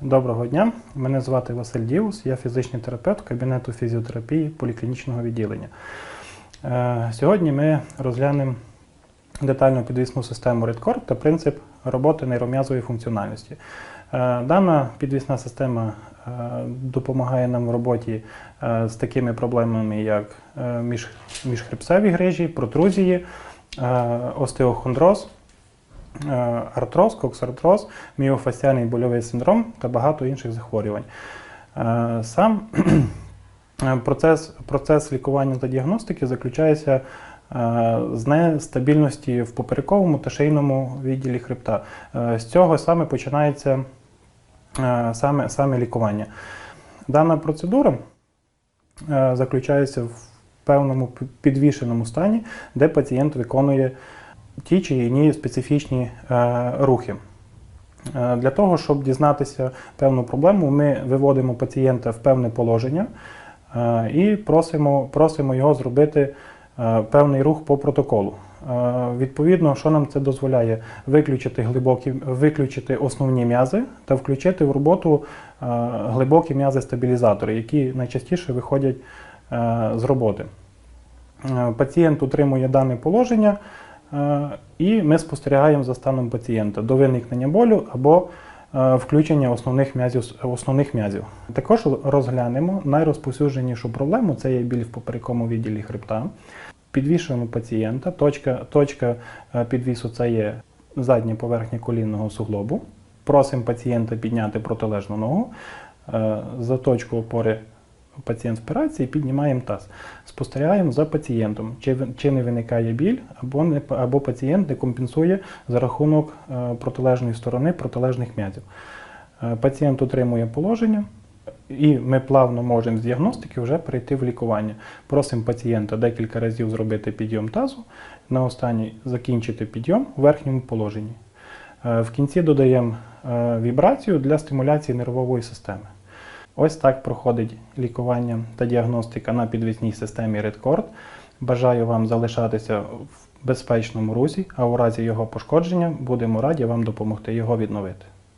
Доброго дня, мене звати Василь Діус, я фізичний терапевт кабінету фізіотерапії поліклінічного відділення. Е, Сьогодні ми розглянемо детальну підвісну систему RedCore та принцип роботи нейром'язової функціональності. Е, Дана підвісна система е, допомагає нам в роботі з такими проблемами, як міжхребцеві грижі, протрузії, остеохондроз, артроз, коксартроз, міофасціальний больовий синдром та багато інших захворювань. Е, Сам е, процес, процес лікування та діагностики заключається е, з нестабільності в поперековому та шийному відділі хребта. Е, З цього саме починається е, саме, саме лікування. Дана процедура е, заключається в певному підвішеному стані, де пацієнт виконує ті чи інші специфічні е, рухи. Е, Для того, щоб дізнатися певну проблему, ми виводимо пацієнта в певне положення е, і просимо, просимо його зробити певний рух по протоколу. Відповідно, що нам це дозволяє? Виключити глибокі, виключити основні м'язи та включити в роботу глибокі м'язи-стабілізатори, які найчастіше виходять з роботи. Пацієнт утримує дане положення, і ми спостерігаємо за станом пацієнта до виникнення болю або е, включення основних м'язів. Основних м'язів. Також розглянемо найрозповсюдженішу проблему це є біль в поперековому відділі хребта. Підвішуємо пацієнта. Точка, точка е, підвісу це є задня поверхня колінного суглобу. Просимо пацієнта підняти протилежну ногу. Е, За точку опори пацієнт спирається і піднімаємо таз. Спостерігаємо за пацієнтом, чи, чи не виникає біль, або, не, або пацієнт не компенсує за рахунок е, протилежної сторони протилежних м'язів. Е, Пацієнт отримує положення, і ми плавно можемо з діагностики вже перейти в лікування. Просимо пацієнта декілька разів зробити підйом тазу, на останній закінчити підйом у верхньому положенні. Е, В кінці додаємо вібрацію для стимуляції нервової системи. Ось так проходить лікування та діагностика на підвісній системі RedCord. Бажаю вам залишатися в безпечному русі, а у разі його пошкодження будемо раді вам допомогти його відновити.